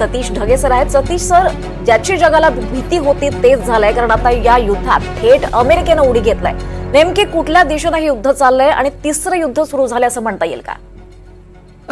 Satish Dhage sir आहेत. Satish sir ज्याची जगाला भीती होती तेच झालंय कारण आता या युद्धात थेट अमेरिकेनं उडी घेतलाय. नेमके कुठल्या दिशेनं हे युद्ध चाललंय आणि तिसरं युद्ध सुरू झालंय असं म्हणता येईल का?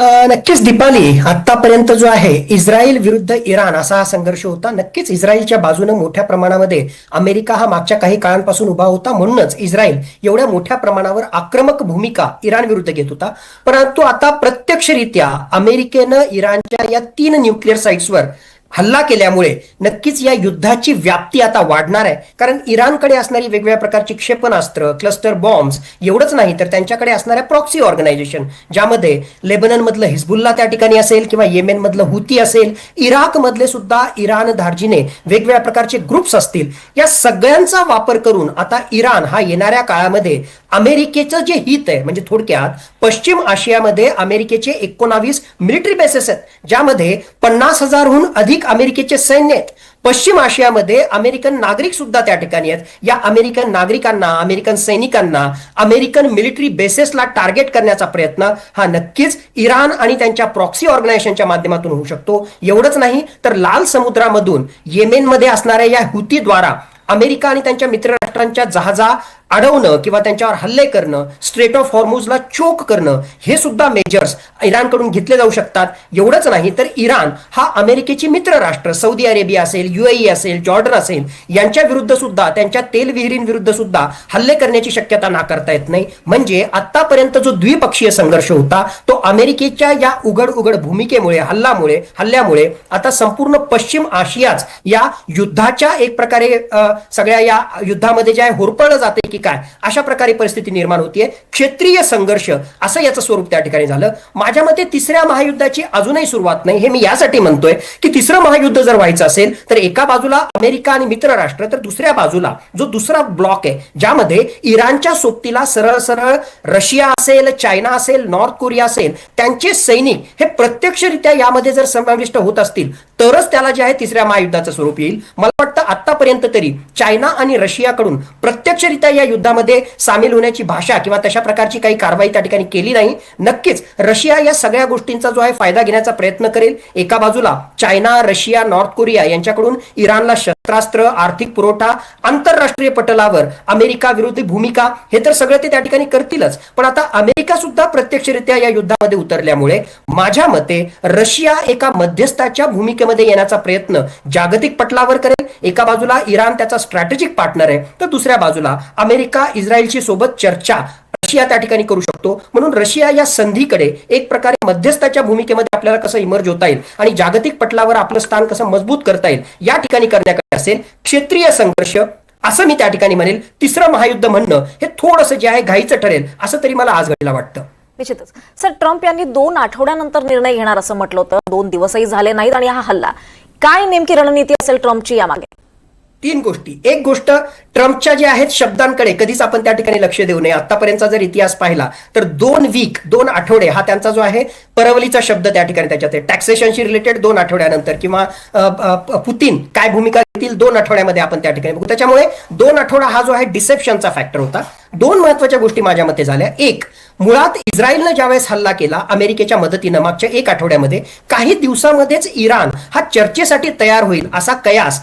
नक्कीच दीपाली आतापर्यंत जो आहे इस्रायल विरुद्ध इराण असा हा संघर्ष होता. नक्कीच इस्रायलच्या बाजूने मोठ्या प्रमाणामध्ये अमेरिका हा मागच्या काही काळांपासून उभा होता. म्हणूनच इस्रायल एवढ्या मोठ्या प्रमाणावर आक्रमक भूमिका इराण विरुद्ध घेत होता. परंतु आता प्रत्यक्षरित्या अमेरिकेनं इराणच्या या तीन न्यूक्लिअर साईट्सवर हल्ला केल्यामुळे नक्कीच या युद्धाची व्याप्ती आता वाढणार आहे. कारण इराणकडे असणारी वेगवेगळ्या प्रकारची क्षेपणास्त्र क्लस्टर बॉम्ब्स एवढंच नाही तर त्यांच्याकडे असणाऱ्या प्रॉक्सी ऑर्गनायझेशन ज्यामध्ये लेबननमधलं हिजबुल्ला त्या ठिकाणी असेल किंवा येमेनमधलं हुती असेल इराकमधले सुद्धा इराण धार्जीने वेगवेगळ्या प्रकारचे ग्रुप्स असतील. या सगळ्यांचा वापर करून आता इराण हा येणाऱ्या काळामध्ये अमेरिकेचं जे हित आहे म्हणजे थोडक्यात पश्चिम आशियामध्ये अमेरिकेचे एकोणावीस मिलिटरी बेसेस आहेत ज्यामध्ये पन्नास हजारहून अधिक अमेरिकेचे सैन्य आहेत. पश्चिम आशियामध्ये अमेरिकन नागरिक सुद्धा त्या ठिकाणी आहेत. या अमेरिकन नागरिकांना अमेरिकन सैनिकांना अमेरिकन मिलिटरी बेसेसला टार्गेट करण्याचा प्रयत्न हा नक्कीच इराण आणि त्यांच्या प्रॉक्सी ऑर्गनायझेशनच्या माध्यमातून होऊ शकतो. एवढंच नाही तर लाल समुद्रामधून येमेनमध्ये असणाऱ्या या हुतीद्वारा अमेरिका आणि त्यांच्या मित्रराष्ट्रांच्या जहाजा अडवणं किंवा त्यांच्यावर हल्ले करणं स्ट्रेट ऑफ हॉर्मूजला चोक करणं हे सुद्धा मेजर्स इराणकडून घेतले जाऊ शकतात. एवढंच नाही तर इराण हा अमेरिकेची मित्र राष्ट्र सौदी अरेबिया असेल युएई असेल जॉर्डन असेल यांच्या विरुद्ध सुद्धा त्यांच्या तेल विहिरींविरुद्ध सुद्धा हल्ले करण्याची शक्यता नाकारता येत नाही. म्हणजे आतापर्यंत जो द्विपक्षीय संघर्ष होता तो अमेरिकेच्या या उघड उघड भूमिकेमुळे हल्लामुळे हल्ल्यामुळे आता संपूर्ण पश्चिम आशियाच या युद्धाच्या एक प्रकारे सगळ्या या युद्धामध्ये जे आहे होरपळलं जाते. की काय? अशा प्रकारे परिस्थिती निर्माण होतीये. क्षेत्रीय संघर्ष असं याचं स्वरूप त्या ठिकाणी झालं. माझ्या मते तिसऱ्या महायुद्धाची अजूनही सुरुवात नाही. हे मी यासाठी म्हणतोय की तिसरं महायुद्ध जर व्हायचं असेल तर एका बाजूला अमेरिका आणि मित्र राष्ट्र तर दुसऱ्या बाजूला जो दुसरा ब्लॉक आहे ज्यामध्ये इराणच्या सोबतीला सरळ सरळ रशिया असेल चायना असेल नॉर्थ कोरिया असेल त्यांचे सैनिक हे प्रत्यक्षरित्या यामध्ये जर समाविष्ट होत असतील तरच त्याला जे आहे तिसऱ्या महायुद्धाचं स्वरूप येईल. मला वाटतं आतापर्यंत तरी चायना आणि रशियाकडून प्रत्यक्षरित्या या युद्धामध्ये सामील होण्याची भाषा किंवा तशा प्रकारची काही कारवाई त्या ठिकाणी केली नाही. नक्कीच रशिया या सगळ्या गोष्टींचा जो आहे फायदा घेण्याचा प्रयत्न करेल. एका बाजूला चायना रशिया नॉर्थ कोरिया यांच्याकडून इराणला शस्त्रास्त्र आर्थिक पुरवठा आंतरराष्ट्रीय पटलावर अमेरिका विरोधी भूमिका हे तर सगळं ते त्या ठिकाणी करतीलच. पण आता अमेरिका सुद्धा प्रत्यक्षरित्या या युद्धामध्ये उतरल्यामुळे माझ्या मते रशिया एका मध्यस्थाच्या भूमिकेमध्ये येण्याचा प्रयत्न जागतिक पटलावर करेल एका बाजूला इराण त्याचा स्ट्रॅटेजिक पार्टनर आहे तर दुसऱ्या बाजूला अमेरिका इस्रायलची सोबत चर्चा रशिया त्या ठिकाणी करू शकतो. म्हणून रशिया या संधीकडे एक प्रकारे मध्यस्थाच्या भूमिकेमध्ये आपल्याला कसं इमर्ज होता येईल आणि जागतिक पटलावर आपलं स्थान कसं मजबूत करता येईल या ठिकाणी करण्याकडे असेल क्षेत्रीय संघर्ष. असं मी त्या ठिकाणी म्हणेल. तिसरं महायुद्ध म्हणणं हे थोडंसं जे आहे घाईचं ठरेल असं तरी मला आज घडीला वाटतं. निश्चितच. सर ट्रम्प यांनी दोन आठवड्यानंतर निर्णय घेणार असं म्हटलं होतं. दोन दिवसही झाले नाहीत आणि हा हल्ला. काय नेमकी रणनीती असेल ट्रम्पची यामागे? तीन गोष्टी. एक गोष्ट ट्रम्पच्या ज्या आहेत शब्दांकडे कधीच आपण त्या ठिकाणी लक्ष देऊ नये. आतापर्यंतचा जर इतिहास पाहिला तर दोन वीक दोन आठवडे हा त्यांचा जो आहे परवलीचा शब्द त्या ठिकाणी त्याच्यात आहे. टॅक्सेशनशी रिलेटेड दोन आठवड्यानंतर किंवा पुतीन काय भूमिका घेतील दोन आठवड्यामध्ये आपण त्या ठिकाणी बघू. त्याच्यामुळे दोन आठवडा हा जो आहे डिसेप्शनचा फॅक्टर होता. दोन महत्त्वाच्या गोष्टी माझ्या मते झाल्या. एक मुळात इस्रायलनं ज्यावेळेस हल्ला केला अमेरिकेच्या मदतीनं मागच्या एक आठवड्यामध्ये काही दिवसामध्येच इराण हा चर्चेसाठी तयार होईल असा कयास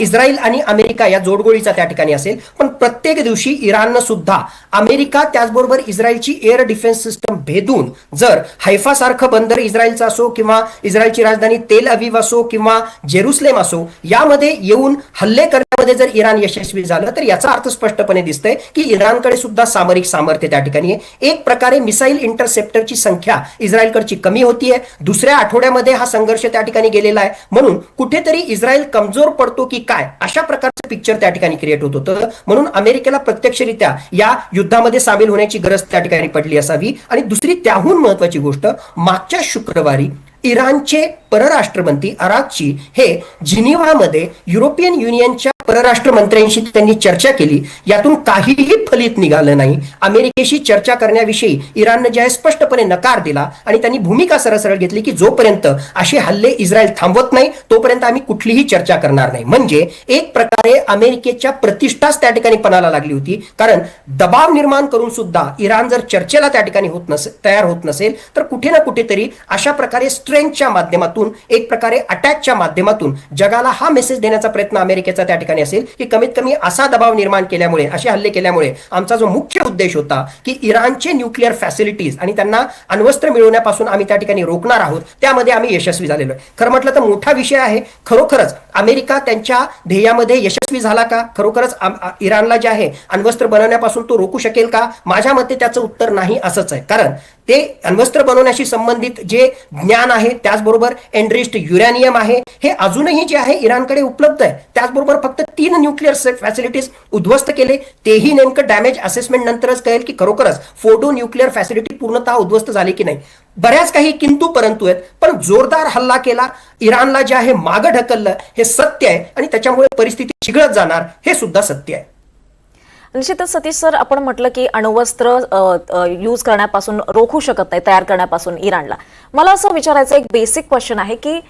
इस्रायल आणि अमेरिका या जोडगोळीचा त्या ठिकाणी असेल. पण प्रत्येक दिवशी इराणनं सुद्धा अमेरिका त्याचबरोबर इस्रायलची एअर डिफेन्स सिस्टम भेदून जर हैफा सारखं बंदर इस्रायलचं असो किंवा इस्रायलची राजधानी तेल अविव असो किंवा जेरुसलेम असो यामध्ये घेऊन हल्ले करण्यामध्ये जर इराण यशस्वी झालं तर याचा अर्थ स्पष्टपणे दिसतंय की इराणकडे सुद्धा सामरिक सामर्थ्य त्या ठिकाणी आहे. एक प्रकारे मिसाईल इंटरसेप्टरची संख्या इस्रायलकडची कमी होतीये. दुसऱ्या आठवड्यामध्ये हा संघर्ष त्या ठिकाणी गेलेला आहे. म्हणून कुठेतरी इस्रायल कमजोर पडतो की काय अशा प्रकारचं पिक्चर त्या ठिकाणी क्रिएट होत होतं. म्हणून अमेरिकेला प्रत्यक्षरित्या या युद्धामध्ये सामील होण्याची गरज त्या ठिकाणी पडली असावी. आणि दुसरी त्याहून महत्वाची गोष्ट मागच्या शुक्रवारी इराणचे परराष्ट्रमंत्री अराकची हे जिनिव्हामध्ये युरोपियन युनियनच्या परराष्ट्र मंत्र्यांशी त्यांनी चर्चा केली. यातून काहीही फलित निघालं नाही. अमेरिकेशी चर्चा करण्याविषयी इराणनं ज्या स्पष्टपणे नकार दिला आणि त्यांनी भूमिका सरसरळ सरळ घेतली की जोपर्यंत असे हल्ले इस्रायल थांबवत नाही तोपर्यंत आम्ही कुठलीही चर्चा करणार नाही. म्हणजे एक प्रकारे अमेरिकेच्या प्रतिष्ठाच त्या ठिकाणी पणाला लागली होती. कारण दबाव निर्माण करून सुद्धा इराण जर चर्चेला त्या ठिकाणी होत नसेल तयार होत नसेल तर कुठे ना कुठेतरी अशा प्रकारे स्ट्रेंथच्या माध्यमातून एक प्रकारे अटॅकच्या माध्यमातून जगाला हा मेसेज देण्याचा प्रयत्न अमेरिकेचा त्या ठिकाणी असेल की कमीत कमी असा दबाव निर्माण केल्यामुळे असे हल्ले केल्यामुळे आमचा जो मुख्य उद्देश होता की इराणचे न्यूक्लिअर फॅसिलिटीज आणि त्यांना अण्वस्त्र मिळवण्यापासून आम्ही त्या ठिकाणी रोखणार आहोत त्यामध्ये आम्ही यशस्वी झालेलो आहे. खरं म्हटलं तर मोठा विषय आहे. खरोखरच अमेरिका त्यांच्या ध्येयामध्ये यशस्वी झाला का? खरोखरच इराणला जे आहे अण्वस्त्र बनवण्यापासून तो रोखू शकेल का? माझ्या मते त्याचं उत्तर नाही असंच आहे. कारण ते अण्वस्त्र बनवण्याशी संबंधित जे ज्ञान आहे त्याचबरोबर एनरिस्ट युरॅनियम आहे हे अजूनही जे आहे इराणकडे उपलब्ध आहे. त्याचबरोबर फक्त तीन न्यूक्लिअर फॅसिलिटीज उद्ध्वस्त केले. तेही नेमकं डॅमेज असेसमेंट नंतरच कळेल की खरोखरच फोटो न्यूक्लिअर फॅसिलिटी पूर्णतः उद्ध्वस्त झाली की नाही. बऱ्याच काही किंतु परंतु आहेत. पण जोरदार हल्ला केला. इराणला जे आहे मागं ढकललं. हे सत्य आहे आणि त्याच्यामुळे परिस्थिती चिघळत जाणार हे सुद्धा सत्य आहे. निश्चितच सतीश सर आपण म्हटलं की अणुवस्त्र यूज करण्यापासून रोखू शकत नाही तयार करण्यापासून इराणला. मला असं विचारायचं एक बेसिक क्वेश्चन आहे की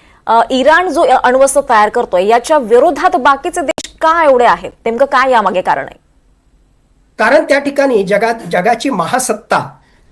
इराण जो अणुवस्त्र तयार करतोय याच्या विरोधात बाकीचे देश का एवढे आहेत? नेमकं काय यामागे कारण आहे? कारण त्या ठिकाणी जगात जगाची महासत्ता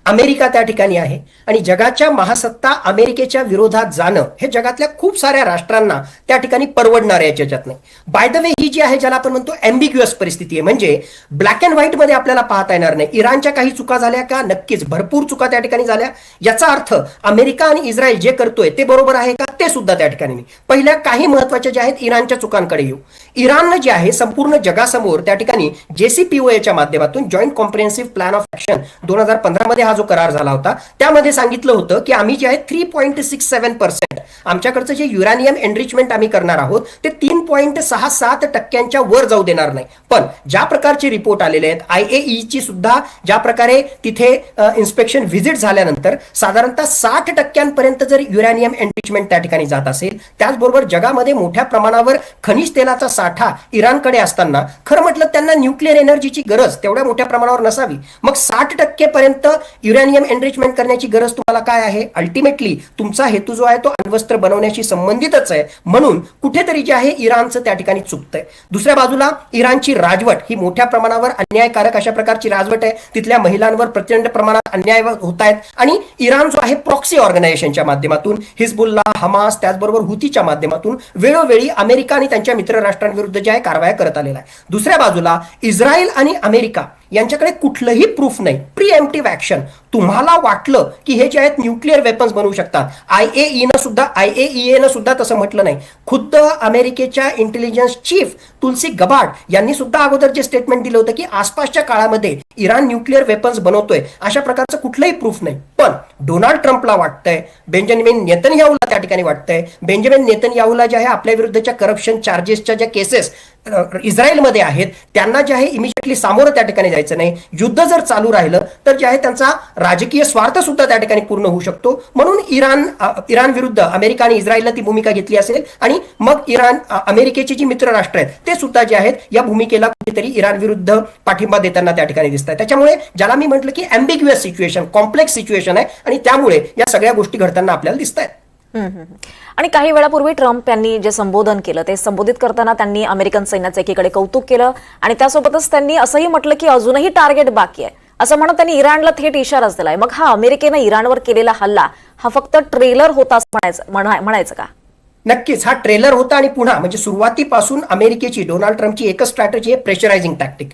अमेरिका त्या ठिकाणी आहे. आणि जगाच्या महासत्ता अमेरिकेच्या विरोधात जाणं हे जगातल्या खूप साऱ्या राष्ट्रांना त्या ठिकाणी परवडणार आहे याच्यात नाही. बाय द वे ही जी आहे ज्याला आपण म्हणतो अँबिग्युअस परिस्थिती आहे म्हणजे ब्लॅक अँड व्हाईटमध्ये आपल्याला पाहता येणार नाही. इराणच्या काही चुका झाल्या का? नक्कीच भरपूर चुका त्या ठिकाणी झाल्या. याचा अर्थ अमेरिका आणि इस्रायल जे करतोय ते बरोबर आहे का? ते सुद्धा त्या ठिकाणी नाही. पहिल्या काही महत्त्वाच्या ज्या आहेत इराणच्या चुकांकडे येऊ. इराणनं जे आहे संपूर्ण जगासमोर त्या ठिकाणी जेसीपीओएच्या माध्यमातून joint comprehensive plan of action दोन हजार पंधरा मध्ये हा जो करार झाला होता त्यामध्ये सांगितलं होतं की आम्ही जे आहे three point six seven percent आमच्याकडचं जे युरानियम एनरिचमेंट आम्ही करणार आहोत ते तीन पॉईंट सहा सात टक्क्यांच्या वर जाऊ देणार नाही. पण ज्या प्रकारचे रिपोर्ट आलेले आहेत आय ए ची सुद्धा ज्या प्रकारे तिथे इन्स्पेक्शन व्हिजिट झाल्यानंतर साधारणतः साठ टक्क्यांपर्यंत जर युरॅनियम एनरिचमेंट त्या ठिकाणी जात असेल त्याचबरोबर जगामध्ये मोठ्या प्रमाणावर खनिज तेलाचा साठा इराणकडे असताना खरं म्हटलं त्यांना न्यूक्लिअर एनर्जीची गरज तेवढ्या मोठ्या प्रमाणावर नसावी. मग साठ टक्केपर्यंत युरेनियम एनरिचमेंट करण्याची गरज तुम्हाला काय आहे? अल्टिमेटली तुमचा हेतू जो आहे तो अण्वस्त्र बनवण्याशी संबंधितच आहे. म्हणून कुठेतरी जे आहे इराणचं त्या ठिकाणी चुकतंय. दुसऱ्या बाजूला इराणची राजवट ही मोठ्या प्रमाणावर अन्यायकारक अशा प्रकारची राजवट आहे. तिथल्या महिलांवर प्रचंड प्रमाणात अन्याय होत आहेत. आणि इराण जो आहे प्रॉक्सी ऑर्गनायझेशनच्या माध्यमातून हिजबुल्ला हमास त्याचबरोबर हुतीच्या माध्यमातून वेळोवेळी अमेरिका आणि त्यांच्या मित्र राष्ट्रांविरुद्ध ज्या आहे कारवाया करत आलेला आहे. दुसऱ्या बाजूला इस्रायल आणि अमेरिका यांच्याकडे कुठलंही प्रूफ नाही. प्री एम्प्टिव्ह ऍक्शन तुम्हाला वाटलं की हे जे आहेत न्यूक्लिअर वेपन्स बनवू शकतात. आय ए न सुद्धा आय ए न सुद्धा तसं म्हटलं नाही. खुद्द अमेरिकेच्या इंटेलिजन्स चीफ तुलसी गबाड यांनी सुद्धा अगोदर जे स्टेटमेंट दिलं होतं की आसपासच्या काळामध्ये इराण न्यूक्लिअर वेपन्स बनवतोय अशा प्रकारचं कुठलंही प्रूफ नाही. पण डोनाल्ड ट्रम्पला वाटतंय बेंजामिन नेतन्याहूला त्या ठिकाणी वाटतंय. बेंजामिन नेतन्याहूला जे आहे आपल्या विरुद्धच्या करप्शन चार्जेसच्या ज्या केसेस इस्रायलमध्ये आहेत त्यांना जे आहे इमिजिएटली सामोरं त्या ठिकाणी जायचं नाही. युद्ध जर चालू राहिलं तर जे आहे त्यांचा राजकीय स्वार्थ सुद्धा त्या ठिकाणी पूर्ण होऊ शकतो. म्हणून इराण इराण विरुद्ध अमेरिका आणि इस्रायलला ती भूमिका घेतली असेल आणि मग इराण अमेरिकेचे जी मित्र राष्ट्र आहेत ते सुद्धा जे आहेत या भूमिकेला कुठेतरी इराण विरुद्ध पाठिंबा देताना त्या ठिकाणी दिसत आहे त्याच्यामुळे ज्याला मी म्हटलं की अँबिग्युअस सिच्युएशन कॉम्प्लेक्स सिच्युएशन आहे आणि त्यामुळे या सगळ्या गोष्टी घडताना आपल्याला दिसत आहेत. आणि काही वेळापूर्वी ट्रम्प यांनी जे संबोधन केलं ते संबोधित करताना त्यांनी अमेरिकन सैन्याचं एकीकडे कौतुक केलं आणि त्यासोबतच त्यांनी असंही म्हटलं की अजूनही टार्गेट बाकी आहे. असं म्हणत त्यांनी इराणला थेट इशाराच दिलाय. मग हा अमेरिकेनं इराणवर केलेला हल्ला हा फक्त ट्रेलर होता असं म्हणायचं म्हणा- म्हणायचं का? नक्कीच हा ट्रेलर होता आणि पुन्हा म्हणजे सुरुवातीपासून अमेरिकेची डोनाल्ड ट्रम्पची एकच स्ट्रॅटेजी आहे प्रेशरायझिंग टॅक्टिक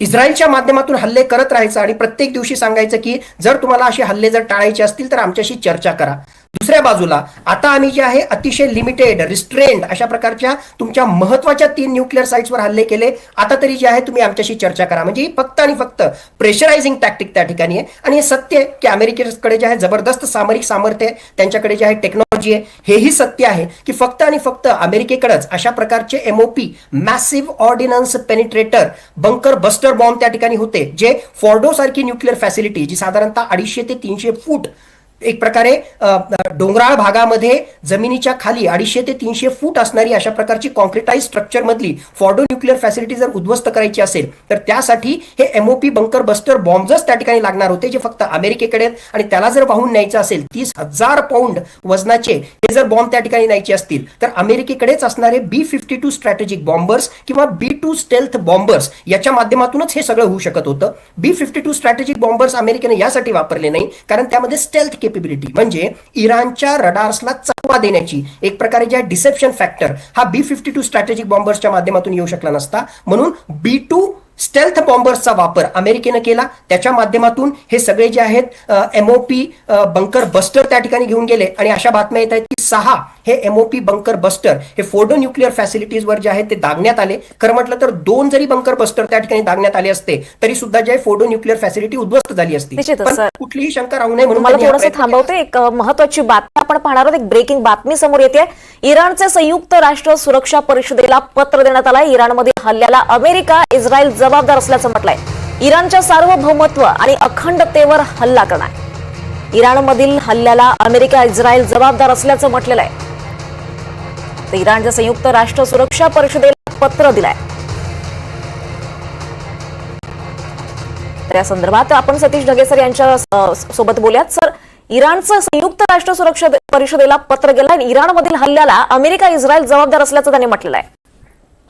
इस्रायलच्या माध्यमातून हल्ले करत राहायचं आणि प्रत्येक दिवशी सांगायचं की जर तुम्हाला असे हल्ले जर टाळायचे असतील तर आमच्याशी चर्चा करा. दुसऱ्या बाजूला आता आम्ही जे आहे अतिशय लिमिटेड रिस्ट्रेंड अशा प्रकारच्या तुमच्या महत्त्वाच्या तीन न्यूक्लिअर साईट्सवर हल्ले केले. आता तरी जे आहे तुम्ही आमच्याशी चर्चा करा. म्हणजे फक्त आणि फक्त प्रेशरायझिंग टॅक्टिक त्या ठिकाणी आहे. आणि हे सत्य आहे की अमेरिकेकडे जे आहे जबरदस्त सामरिक सामर्थ्य आहे. त्यांच्याकडे जे आहे टेक्नॉलॉजी आहे. हेही सत्य आहे की फक्त आणि फक्त अमेरिकेकडेच अशा प्रकारचे MOP massive ordnance penetrator bunker buster bomb त्या ठिकाणी होते जे फॉर्डो सारखी न्यूक्लिअर फॅसिलिटी जी साधारणतः अडीचशे ते तीनशे फूट एक प्रकारे डोंगराळ भागामध्ये जमिनीच्या खाली अडीचशे ते तीनशे फूट असणारी अशा प्रकारची कॉन्क्रिटाईज स्ट्रक्चर मधली फॉर्डो न्यूक्लिअर फॅसिलिटी जर उद्ध्वस्त करायची असेल तर त्यासाठी हे एमओपी बंकर बस्टर बॉम्बच त्या ठिकाणी लागणार होते जे फक्त अमेरिकेकडे आहेत आणि त्याला जर वाहून न्यायचं असेल तीस हजार पाऊंड वजनाचे हे जर बॉम्ब त्या ठिकाणी न्यायचे असतील तर अमेरिकेकडेच असणारे B fifty two strategic bombers किंवा बी टू स्टेल्थ बॉम्बर्स याच्या माध्यमातूनच हे सगळं होऊ शकत होतं. B fifty two strategic bombers अमेरिकेने यासाठी वापरले नाही कारण त्यामध्ये स्टेल्थ केपेबिलिटी म्हणजे इराणच्या रडार्सला चकवा देण्याची. एक प्रकारे ज्या डिसेप्शन फॅक्टर हा बी फिफ्टी टू स्ट्रॅटेजिक बॉम्बर्सच्या माध्यमातून येऊ शकला नसता. म्हणून बी टू स्टेल्थ बॉम्बर्सचा वापर अमेरिकेनं केला. त्याच्या माध्यमातून हे सगळे जे आहेत एमओपी बंकर बस्टर त्या ठिकाणी घेऊन गेले. आणि अशा बातम्या येत आहेत की सहा हे एमओपी बंकर बस्टर हे फोर्डो न्यूक्लिअर फॅसिलिटीजवर जे आहेत ते दागण्यात आले. खरं म्हटलं तर दोन जरी बंकर बस्टर त्या ठिकाणी दागण्यात आले असते तरी सुद्धा जे फोर्डो न्यूक्लिअर फॅसिलिटी उद्ध्वस्त झाली असती. कुठलीही शंका राहू नये म्हणून. थांबवते. एक महत्वाची बातमी आपण पाहणार आहोत. एक ब्रेकिंग बातमी समोर येते. इराणचे संयुक्त राष्ट्र सुरक्षा परिषदेला पत्र देण्यात आलंय. इराणमधील हल्ल्याला अमेरिका इस्रायल जबाबदार असल्याचं म्हटलंय. इराणच्या सार्वभौमत्व आणि अखंडतेवर हल्ला करणार. इराणमधील हल्ल्याला अमेरिका इस्रायल जबाबदार असल्याचं म्हटलेलं आहे तर इराणच्या संयुक्त राष्ट्र सुरक्षा परिषदेला पत्र दिलंय. तर या संदर्भात आपण सतीश ढगेसर यांच्या सोबत बोलूयात. सर इराणचं संयुक्त राष्ट्र सुरक्षा परिषदेला पत्र गेलं आणि इराणमधील हल्ल्याला अमेरिका इस्रायल जबाबदार असल्याचं त्यांनी म्हटलेलं आहे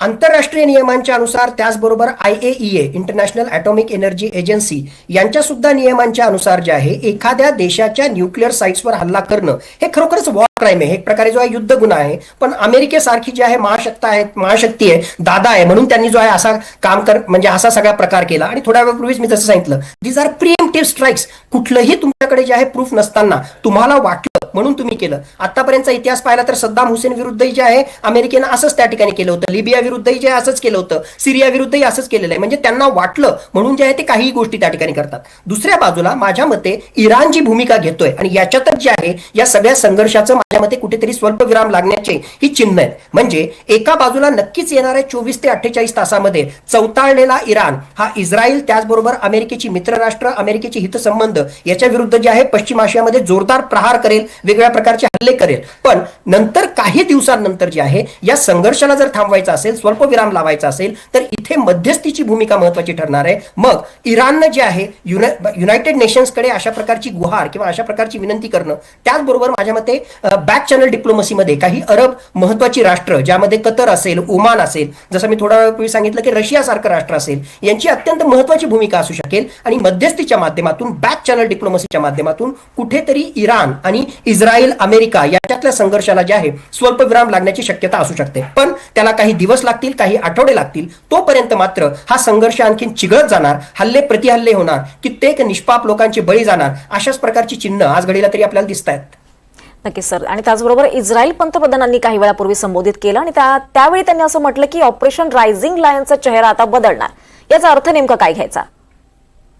आंतरराष्ट्रीय नियमांच्या अनुसार त्याचबरोबर I A international atomic energy agency यांच्या सुद्धा नियमांच्या अनुसार जे आहे एखाद्या देशाच्या न्यूक्लिअर साईट्सवर हल्ला करणं हे खरोखरच वॉर क्राईम आहे. एक प्रकारे जो आहे युद्ध गुन्हा आहे. पण अमेरिकेसारखी जी आहे महाशक्ता आहे महाशक्ती आहे दादा आहे म्हणून त्यांनी जो आहे असा काम कर म्हणजे असा सगळा प्रकार केला. आणि थोड्या वेळपूर्वीच मी जसं सांगितलं. दीज आर प्रिएम्प्टिव्ह स्ट्राईक्स कुठलंही तुमच्याकडे जे आहे प्रूफ नसताना तुम्हाला वाटलं म्हणून तुम्ही केलं. आतापर्यंतचा इतिहास पाहिला तर सद्दाम हुसेन विरुद्धही जे आहे अमेरिकेनं असंच त्या ठिकाणी केलं होतं. लिबिया विरुद्धही जे असंच केलं होतं. सिरिया विरुद्धही असंच केलेलं आहे. म्हणजे त्यांना वाटलं म्हणून जे आहे ते काही गोष्टी त्या ठिकाणी करतात. दुसऱ्या बाजूला माझ्या मते इराण जी भूमिका घेतोय आणि याच्यातच जे आहे या सगळ्या संघर्षाचं माझ्या मते कुठेतरी स्वल्पविराम लागण्याचे ही चिन्ह आहेत. म्हणजे एका बाजूला नक्कीच येणाऱ्या चोवीस ते अठ्ठेचाळीस तासामध्ये चौताळलेला इराण हा इस्रायल त्याचबरोबर अमेरिकेची मित्रराष्ट्र अमेरिकेचे हितसंबंध याच्या विरुद्ध जे आहे पश्चिम आशियामध्ये जोरदार प्रहार करेल वेगवेगळ्या प्रकारचे हल्ले करेल. पण नंतर काही दिवसांनंतर जे आहे या संघर्षाला जर थांबवायचं असेल स्वल्पविराम लावायचा असेल तर इथे मध्यस्थीची भूमिका महत्वाची ठरणार आहे. मग इराणनं जे आहे युना- युनायटेड नेशन्सकडे अशा प्रकारची गुहार किंवा अशा प्रकारची विनंती करणं त्याचबरोबर माझ्या मते बॅक चॅनल डिप्लोमसीमध्ये काही अरब महत्वाची राष्ट्र ज्यामध्ये कतर असेल ओमान असेल जसं मी थोडा वेळ सांगितलं की रशियासारखं राष्ट्र असेल यांची अत्यंत महत्वाची भूमिका असू शकेल. आणि मध्यस्थीच्या माध्यमातून बॅक चॅनल डिप्लोमसीच्या माध्यमातून कुठेतरी इराण आणि इस्रायल अमेरिका याच्यातल्या संघर्षाला जे आहे स्वल्पविराम लागण्याची शक्यता असू शकते. पण त्याला काही दिवस लागतील काही आठवडे लागतील तोपर्यंत मात्र हा संघर्ष आणखी चिघळत जाणार हल्ले प्रतिहल्ले होणार कित्येक निष्पाप लोकांचे बळी जाणार अशाच प्रकारची चिन्ह आज घडीला तरी आपल्याला दिसत आहेत. नक्कीच सर. आणि त्याचबरोबर इस्रायल पंतप्रधानांनी काही वेळापूर्वी संबोधित केलं आणि त्यावेळी त्यांनी असं म्हटलं की ऑपरेशन रायझिंग लायनचा चेहरा आता बदलणार. याचा अर्थ नेमका काय घ्यायचा?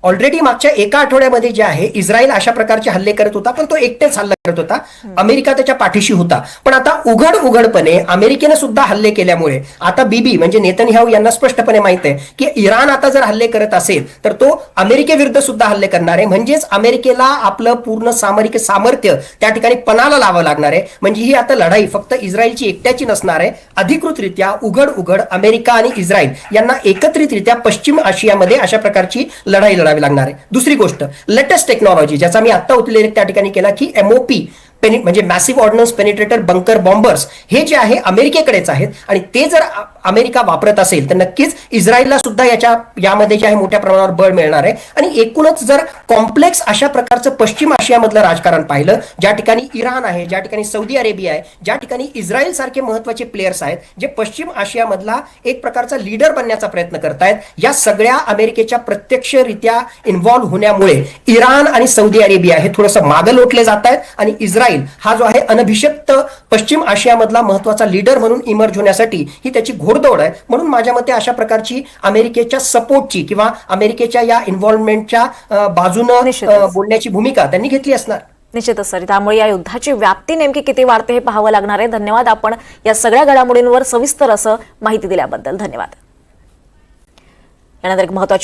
ऑलरेडी मागच्या एका आठवड्यामध्ये जे आहे इस्रायल अशा प्रकारचे हल्ले करत होता पण तो एकटेच हल्ला करत होता. अमेरिका त्याच्या पाठीशी होता. पण आता उघड उघडपणे अमेरिकेने सुद्धा हल्ले केल्यामुळे आता बीबी म्हणजे नेतन्याहू यांना स्पष्टपणे माहीत आहे की इराण आता जर हल्ले करत असेल तर तो अमेरिकेविरुद्ध सुद्धा हल्ले करणार आहे. म्हणजेच अमेरिकेला आपलं पूर्ण सामरिक सामर्थ्य त्या ठिकाणी पणाला लावावं लागणार आहे. म्हणजे ही आता लढाई फक्त इस्रायलची एकट्याची नसणार आहे. अधिकृतरित्या उघड उघड अमेरिका आणि इस्रायल यांना एकत्रितरित्या पश्चिम आशियामध्ये अशा प्रकारची लढाई लढावी लागणार आहे. दुसरी गोष्ट लेटेस्ट टेक्नॉलॉजी ज्याचा मी आता उतलेले त्या ठिकाणी केला की एमओपी म्हणजे massive ordnance penetrator bunker bombers हे जे आहे अमेरिकेकडेच आहेत. आणि ते जर अमेरिका वापरत असेल तर नक्कीच इस्रायलला सुद्धा याच्या यामध्ये जे आहे मोठ्या प्रमाणावर बळ मिळणार आहे. आणि एकूणच जर कॉम्प्लेक्स अशा प्रकारचं पश्चिम आशियामधलं राजकारण पाहिलं ज्या ठिकाणी इराण आहे ज्या ठिकाणी सौदी अरेबिया आहे ज्या ठिकाणी इस्रायल सारखे महत्त्वाचे प्लेयर्स आहेत जे पश्चिम आशियामधला एक प्रकारचा लीडर बनण्याचा प्रयत्न करतायत या सगळ्या अमेरिकेच्या प्रत्यक्षरित्या इन्व्हॉल्व्ह होण्यामुळे इराण आणि सौदी अरेबिया हे थोडंसं मागं लोटले जात आहेत आणि इस्रायल हा जो आहे अनभिषक्त पश्चिम आशियामधला महत्त्वाचा लीडर म्हणून इमर्ज होण्यासाठी ही त्याची घोडदौड आहे. म्हणून माझ्या मते अशा प्रकारची अमेरिकेच्या सपोर्टची किंवा अमेरिकेच्या या इन्व्हॉल्वमेंटच्या बाजूनं बोलण्याची भूमिका त्यांनी घेतली असणार. निश्चितच सर. त्यामुळे या युद्धाची व्याप्ती नेमकी किती वाढते हे पाहावं लागणार आहे. धन्यवाद. आपण या सगळ्या घडामोडींवर सविस्तर असं माहिती दिल्याबद्दल धन्यवाद. यानंतर एक महत्वाची